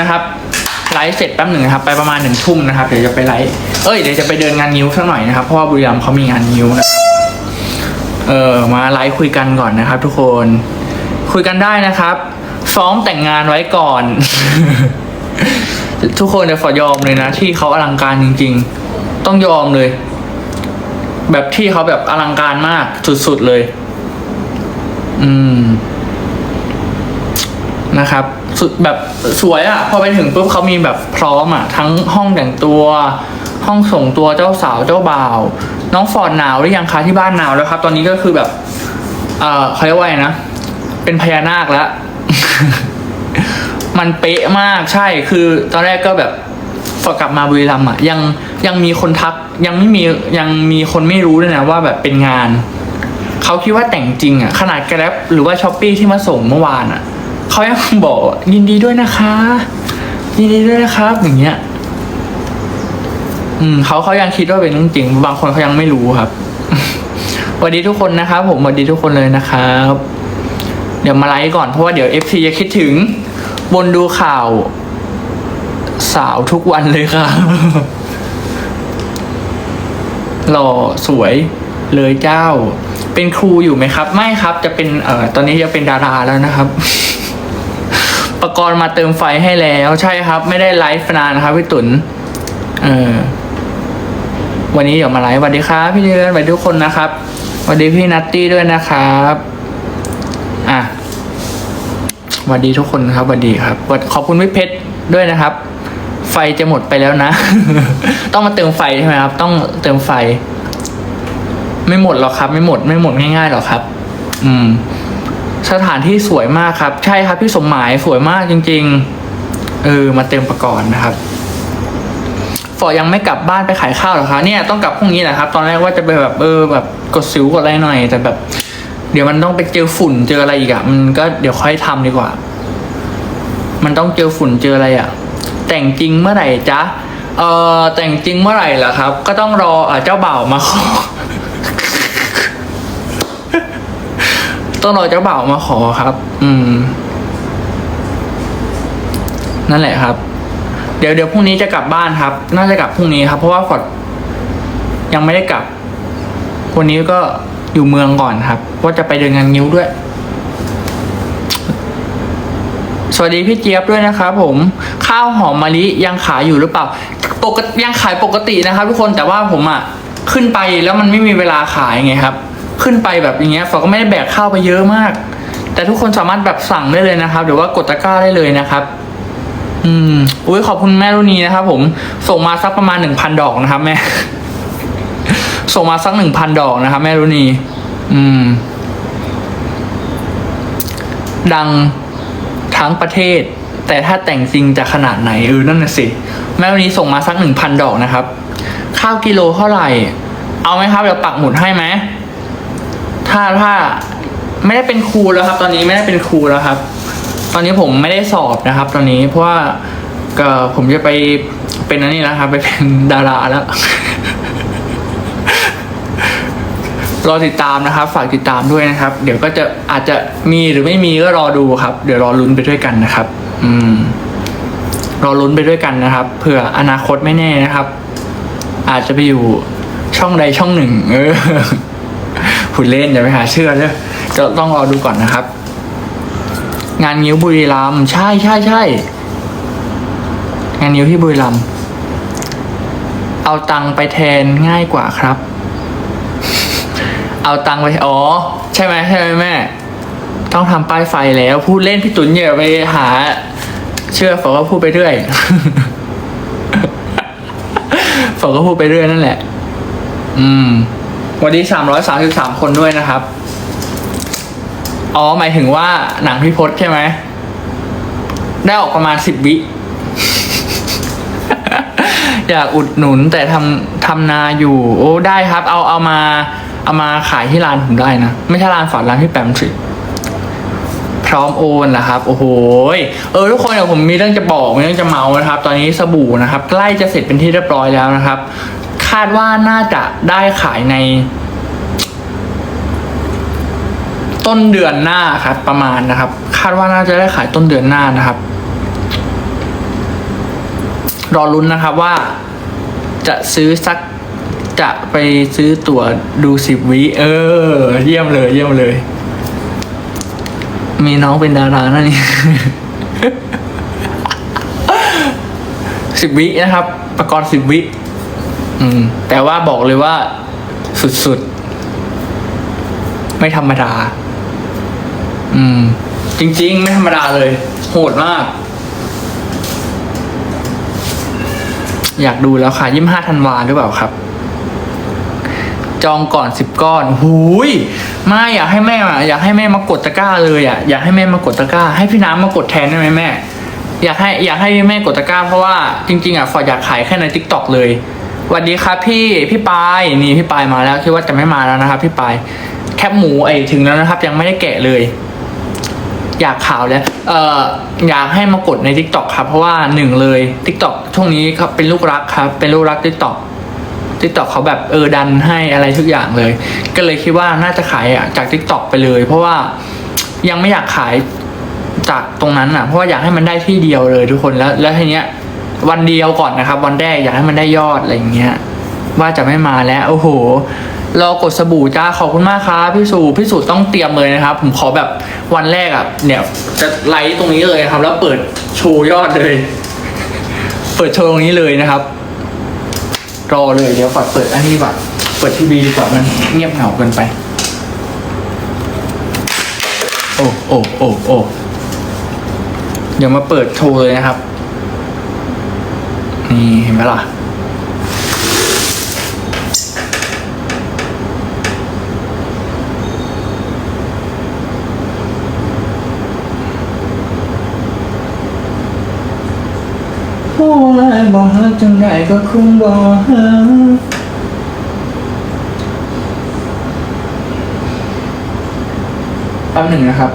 นะครับไลฟ์เสร็จแป๊บหนึ่งนะครับไปประมาณหนึ่งทุ่มนะครับเดี๋ยวจะไปไลฟ์เอ้ยเดี๋ยวจะไปเดินงานนิ้วสักหน่อยนะครับเพราะว่าบุรีรัมย์เขามีงานนิ้วนะเออมาไลฟ์คุยกันก่อนนะครับ ทุกคนคุยกันได้นะครับฟ้องแต่งงานไว้ก่อน ทุกคนจะขอยอมเลยนะ ที่เขาอลังการจริง ๆ ต้องยอมเลย แบบที่เขาแบบอลังการมากสุดๆเลย อืมนะครับ สุดแบบสวยอะ่ะ พอไปถึงปุ๊บเขามีแบบพร้อมอะ่ะ ทั้งห้องแต่งตัว ห้องส่งตัวเจ้าสาวเจ้าบ่าว น้องฟอร์ดหนาวหรือยังคะที่บ้านหนาวแล้วครับ ตอนนี้ก็คือแบบ เอ่อเขาเรียกว่าไงนะ เป็นพญานาคแล้ว มันเป๊ะมากใช่คือตอนแรกก็แบบกลับมาบุรีรัมย์อะยังยังมีคนทักยังไม่มียังมีคนไม่รู้เลยนะว่าแบบเป็นงาน เขาคิดว่าแต่งจริงอะขนาดแกร็บหรือว่าช้อปปี้ที่มาส่งเมื่อวานอะ เขายังบอกยินดีด้วยนะคะ ยินดีด้วยนะครับ อย่างเงี้ย อืมเขาเขายังคิดว่าเป็นเรื่องจริง บางคนเขายังไม่รู้ครับสวัสดีทุกคนนะครับ ผมสวัสดีทุกคนเลยนะครับ เดี๋ยวมาไลฟ์ก่อนเพราะว่าเดี๋ยว FC จะคิดถึงบนดูข่าว สาวทุกวันเลยครับหล่อสวยเลยเจ้า เป็นครูอยู่ไหมครับ ไม่ครับ จะเป็นเอ่อตอนนี้จะเป็นดาราแล้วนะครับ ประกรณ์มาเติมไฟให้แล้วใช่ครับ ไม่ได้ไลฟ์นานครับพี่ตุนเออวันนี้เดี๋ยวมาไลฟ์สวัสดีครับ พี่เดือนสวัสดีทุกคนนะครับสวัสดีพี่นัตตี้ด้วยนะครับอะสวัสดีทุกคนครับสวัสดีครับขอบคุณพี่เพชรด้วยนะครับ ไฟจะหมดไปแล้วนะ ต้องมาเติมไฟใช่ไหมครับ ต้องเติมไฟ ไม่หมดหรอกครับ ไม่หมดไม่หมดง่ายๆหรอกครับ อืม สถานที่สวยมากครับ ใช่ครับพี่สมหมายสวยมากจริง ๆ เออมาเติมประกอบนะครับฝอยังไม่กลับบ้านไปขายข้าวเหรอคะเนี่ยต้องกลับพรุ่งนี้แหละครับ ตอนแรกว่าจะไปแบบเออแบบกดสิวกดอะไรหน่อย แต่แบบ เดี๋ยวมันต้องไปเจอฝุ่นเจออะไรอีกอะ่ะ มันก็เดี๋ยวค่อยทำดีกว่า มันต้องเจอฝุ่นเจออะไรอะ่ะ แต่งจริงเมื่อไหร่จ๊ะเออแต่งจริงเมื่อไหร่ล่ะครับ ก็ต้องรอเจ้าบ่าวมาขอ ต้องรอเจ้าบ่าวมาขอครับ อืม นั่นแหละครับ เดี๋ยวเดี๋ยวพรุ่งนี้จะกลับบ้านครับ น่าจะกลับพรุ่งนี้ครับ เพราะว่าฟอร์ดยังไม่ได้กลับวันนี้ก็อยู่เมืองก่อนครับว่าจะไปเดินงานนิ้วด้วย สวัสดีพี่เจี๊ยบด้วยนะครับผม ข้าวหอมมะลิยังขายอยู่หรือเปล่า ปกติยังขายปกตินะครับ ทุกคนแต่ว่าผมอะขึ้นไปแล้วมันไม่มีเวลาขายไงครับ ขึ้นไปแบบอย่างเงี้ยฟอร์ดก็ไม่ได้แบกข้าวไปเยอะมาก แต่ทุกคนสามารถแบบสั่งได้เลยนะครับ หรือว่ากดตะกร้าได้เลยนะครับ อืมอุ้ยขอบคุณแม่รุณีนะครับ ผมส่งมาสักประมาณหนึ่งพันดอกนะครับแม่ ส่งมาสักหนึ่งพันดอกนะครับ แม่รุณีอืม ดังทั้งประเทศ แต่ถ้าแต่งจริงจะขนาดไหนเออนั่นน่ะสิแม่รุณีส่งมาสักหนึ่งพันดอกนะครับ ข้าวกิโลเท่าไหร่ เอาไหมครับเดี๋ยวปักหมุดให้ไหม ถ้าถ้าไม่ได้เป็นครูแล้วครับ ตอนนี้ไม่ได้เป็นครูแล้วครับ ตอนนี้ผมไม่ได้สอบนะครับ ตอนนี้เพราะว่าก็ผมจะไปเป็นอันนี้แล้วครับ ไปเป็นดาราแล้วรอติดตามนะครับ ฝากติดตามด้วยนะครับ เดี๋ยวก็จะอาจจะมีหรือไม่มีก็รอดูครับ เดี๋ยวรอลุ้นไปด้วยกันนะครับ อืม รอลุ้นไปด้วยกันนะครับเผื่ออนาคตไม่แน่นะครับ อาจจะไปอยู่ช่องใดช่องหนึ่ง เออ คุณเล่นอย่าไปหาเชื่อเลยจะต้องรอดูก่อนนะครับ งานนิ้วบุรีรัมใช่ใช่ใช่งานนิ้วที่บุรีรัมเอาตังไปแทนง่ายกว่าครับ เอาตังไปอ๋อ ใช่ไหมใช่ไหมแม่ ต้องทำป้ายไฟแล้วพูดเล่นพี่ตุ๋นอย่าไปหา เชื่อฝอก็พูดไปเรื่อยฝอก็พูดไปเรื่อยนั่นแหละ อืม วันนี้สามร้อยสามสิบสามคนด้วยนะครับ อ๋อ หมายถึงว่าหนังพี่พศใช่ไหม ได้ออกประมาณสิบวิ อยากอุดหนุนแต่ทำทำนาอยู่ โอ้ ได้ครับ เอาเอามา เอามาขายที่ร้านผมได้นะ ไม่ใช่ร้านฝอดร้านพี่แปมสิพร้อมโอนเหรอครับ โอ้โหเออทุกคนเดี๋ยวผมมีเรื่องจะบอกมีเรื่องจะเมานะครับ ตอนนี้สบู่นะครับ ใกล้จะเสร็จเป็นที่เรียบร้อยแล้วนะครับ คาดว่าน่าจะได้ขายใน ต้นเดือนหน้าครับ ประมาณนะครับ คาดว่าน่าจะได้ขายต้นเดือนหน้านะครับ รอลุ้นนะครับว่า จะซื้อสักจะไปซื้อตั๋วดูสิบวิเออ เยี่ยมเลย เยี่ยมเลย มีน้องเป็นดารานั่นนี่สิบวินะครับ ประกอบสิบวิ อืม แต่ว่าบอกเลยว่า สุดๆ ไม่ธรรมดา อืม จริง ๆ ไม่ธรรมดาเลย โหดมาก อยากดูแล้วค่ะยี่ห้าธันวาหรือเปล่าครับ จองก่อนสิบก้อนหูยไม่อยากให้แม่อะอยากให้แม่มากดตะกร้าเลยอะอยากให้แม่มากดตะกร้า ให้พี่น้ำมากดแทนได้ไหมแม่อยากให้อยากให้แม่กดตะกร้าเพราะว่าจริงๆอะฟอร์ดอยากขายแค่ในทิกตอกเลย สวัสดีครับพี่พี่ปายนี่พี่ปายมาแล้วคิดว่าจะไม่มาแล้วนะครับ พี่ปายแคบหมูไอถึงแล้วนะครับ ยังไม่ได้แกะเลย อยากข่าวแล้วเอ่ออยากให้มากดใน t ิ k t o k ครับ เพราะว่าหนึ่งเลย t ิ k t o k ช่วงนี้ครับเป็นลูกรักครับ เป็นลูกรัก t ิ k t o k ทิกตอกเขาแบบเออดันให้อะไรทุกอย่างเลย ก็เลยคิดว่าน่าจะขายจาก t ิ k t o k ไปเลย เพราะว่ายังไม่อยากขายจากตรงนั้นอะ เพราะว่าอยากให้มันได้ที่เดียวเลยทุกคนแล้ว แล้วทีเนี้ย วันเดียวก่อนนะครับ วันแรกอยากให้มันได้ยอดอะไรอย่างเงี้ยว่าจะไม่มาแล้วโอ้โหรอกดสบู่จ้าขอบคุณมากครับพี่สูพี่สูต้องเตรียมเลยนะครับ ผมขอแบบวันแรกอะเนี่ยจะไลฟ์ตรงนี้เลยครับ แล้วเปิดโชว์ยอดเลย เปิดโชว์ตรงนี้เลยนะครับ รอเลยเดี๋ยวก่อนเปิดอันนี้ก่อนเปิดทีวีดีกว่ามันเงียบเหงาเกินไป โอ้โอ้โอ้โอ้เดี๋ยวมาเปิดโชว์เลยนะครับ นี่เห็นไหมล่ะโอ้ยบอกฮักจังไดก็คงบอกฮักแป๊บหนึ่งนะครับ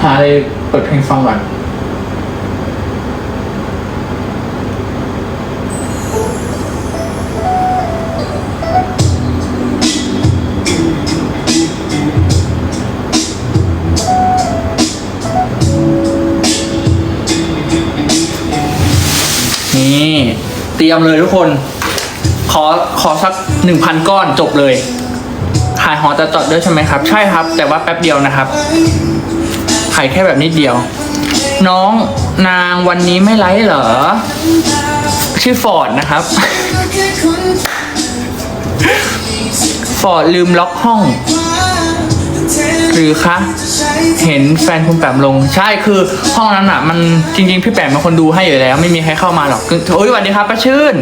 หาอะไรเปิดเพลงฟังก่อน ยมเลยทุกคน ขอขอสักหนึ่งพันก้อนจบเลยขายหอจะจอดด้วยใช่ไหมครับ ใช่ครับ แต่ว่าแป๊บเดียวนะครับขายแค่แบบนิดเดียว น้องนางวันนี้ไม่ไลฟ์เหรอ ชื่อฟอร์ดนะครับ ฟอร์ดลืมล็อกห้อง หรือคะ เห็นแฟนคุณแปมลง ใช่คือห้องนั้นอะ มันจริง ๆ พี่แปมเป็นคนดูให้อยู่แล้ว ไม่มีใครเข้ามาหรอกคือโอ้ยสวัสดีครับป้าชื่น